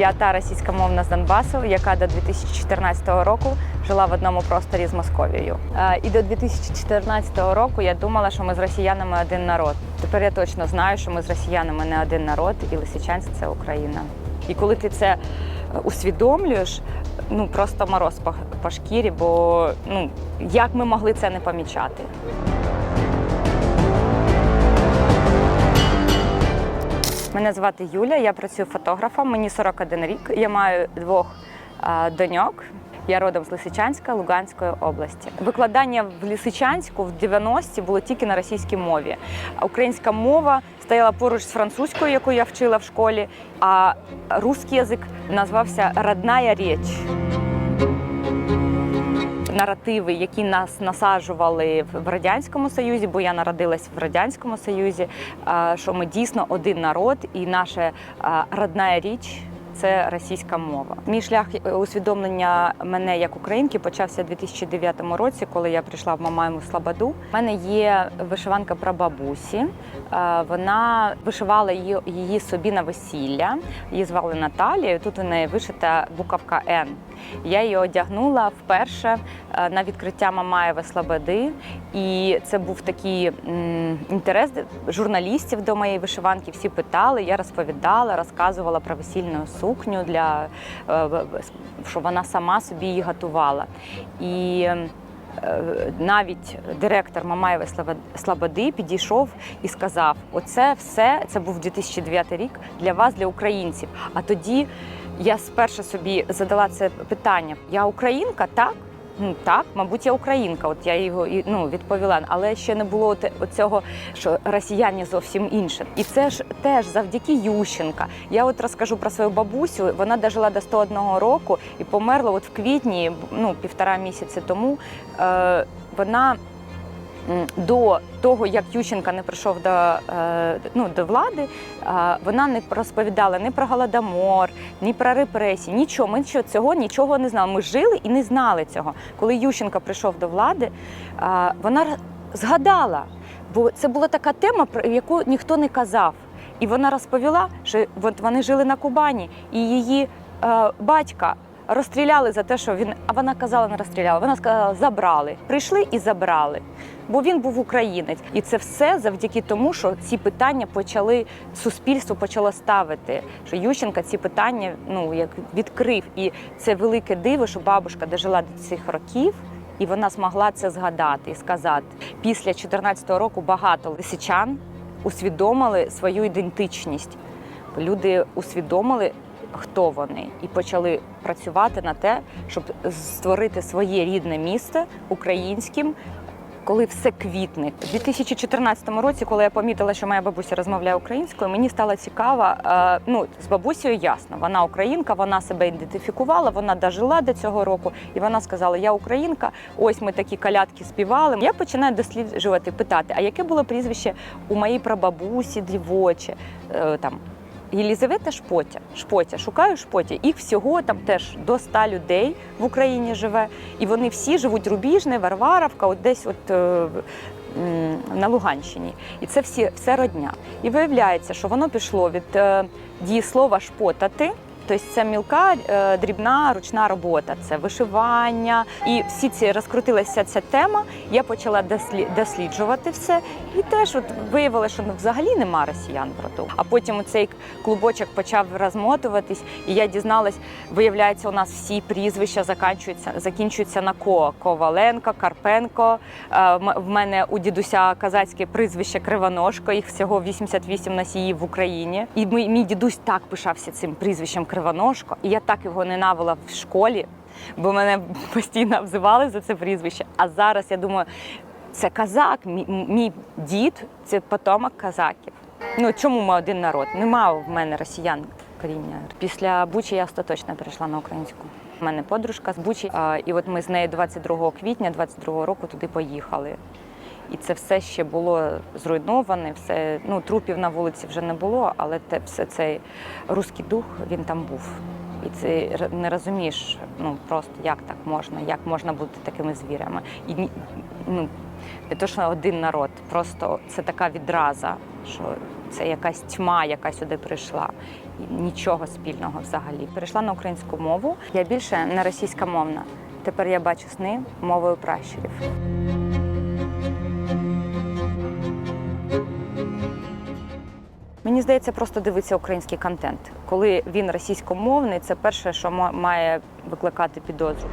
Я та російськомовна з Донбасу, яка до 2014 року жила в одному просторі з Московією. Е, І до 2014 року я думала, що ми з росіянами один народ. Тепер я точно знаю, що ми з росіянами не один народ, і Лисичанськ це Україна. І коли ти це е, усвідомлюєш, ну просто мороз по, по шкірі, бо ну як ми могли це не помічати? Мене звати Юля, я працюю фотографом, мені 41 рік. Я маю двох доньок. Я родом з Лисичанська, Луганської області. Викладання в Лисичанську в 90-ті було тільки на російській мові. Українська мова стояла поруч з французькою, яку я вчила в школі, а русський язик назвався «Родная річ» наративи, які нас насаджували в радянському союзі, бо я народилась в радянському союзі. Що ми дійсно один народ, і наша родна річ. Це російська мова. Мій шлях е, усвідомлення мене як українки почався у 2009 році, коли я прийшла в Мамаєму Слободу. У мене є вишиванка про бабусі. Вона вишивала її, собі на весілля. Її звали Наталія. Тут у неї вишита буковка Н. Я її одягнула вперше на відкриття Мамаєва Слободи. І це був такий інтерес журналістів до моєї вишиванки. Всі питали, я розповідала, розказувала про весільну сукню, для, е, що вона сама собі її готувала. І е, навіть директор Мамаєва Слободи підійшов і сказав: оце все, це був 2009 рік для вас, для українців. А тоді я спершу собі задала це питання: я українка, так? Так, мабуть, я українка. От я його і, ну, відповіла, але ще не було оцього, що росіяни зовсім інше. І це ж теж завдяки Ющенка. Я от розкажу про свою бабусю. Вона дожила до 101 року і померла от в квітні, ну півтора місяці тому. Е, вона до того, як Ющенка не прийшов до, е, ну, до влади, е, вона не розповідала ні про голодомор, ні про репресії, нічого. Ми цього нічого не знали. Ми жили і не знали цього. Коли Ющенка прийшов до влади, е, вона згадала, бо це була така тема, про яку ніхто не казав. І вона розповіла, що вони жили на Кубані, і її батька розстріляли за те, що він. А вона казала, не розстріляла. Вона сказала, забрали. Прийшли і забрали. Бо він був українець, і це все завдяки тому, що ці питання почали суспільство почало ставити. Що Ющенка ці питання ну як відкрив, і це велике диво, що бабушка дожила до цих років. І вона змогла це згадати і сказати. Після 2014 року багато лисичан усвідомили свою ідентичність. Люди усвідомили, хто вони, і почали працювати на те, щоб створити своє рідне місто українським. Коли все квітне, у 2014 році, коли я помітила, що моя бабуся розмовляє українською, мені стало цікаво. е, Ну з бабусею ясно, вона українка, вона себе ідентифікувала, вона дожила до цього року, і вона сказала: Я українка. Ось ми такі калятки співали. Я починаю досліджувати, питати, а яке було прізвище у моїй прабабусі, дівоче е, там. Єлізавета Шпотя. Шпотя, шукаю Шпотя. Їх всього там теж до 100 людей в Україні живе. І вони всі живуть Рубіжне, Варваровка, от десь от, е, на Луганщині. І це всі, все родня. І виявляється, що воно пішло від е, дієслова шпотати. Тобто це мілка, е, дрібна ручна робота, це вишивання. І всі ці розкрутилася ця тема. Я почала досліджувати все. І теж от виявила, що ну, взагалі нема росіян в роду. А потім цей клубочок почав розмотуватись, і я дізналась, виявляється, у нас всі прізвища закінчуються, закінчуються на ко. Коваленко, Карпенко. Е, В мене у дідуся казацьке прізвище Кривоножко, їх всього 88 носіїв в Україні. І мій дідусь так пишався цим прізвищем Кривоножко, і я так його ненавила в школі, бо мене постійно обзивали за це прізвище. А зараз я думаю, це казак, мій, мій дід це потомок казаків. Ну чому ми один народ? Нема в мене росіян коріння. Після Бучі я остаточно перейшла на українську. У мене подружка з Бучі, і от ми з нею 22 квітня 22 року туди поїхали. І це все ще було зруйноване, все ну трупів на вулиці вже не було, але те все цей руський дух він там був. І ти не розумієш, ну просто як так можна, як можна бути такими звірями. І ну, не то, що один народ, просто це така відраза, що це якась тьма, яка сюди прийшла. нічого спільного взагалі. Перейшла на українську мову. Я більше не російськомовна. Тепер я бачу сни мовою пращурів. Мені здається, просто дивиться український контент. Коли він російськомовний, це перше, що ма- має викликати підозру.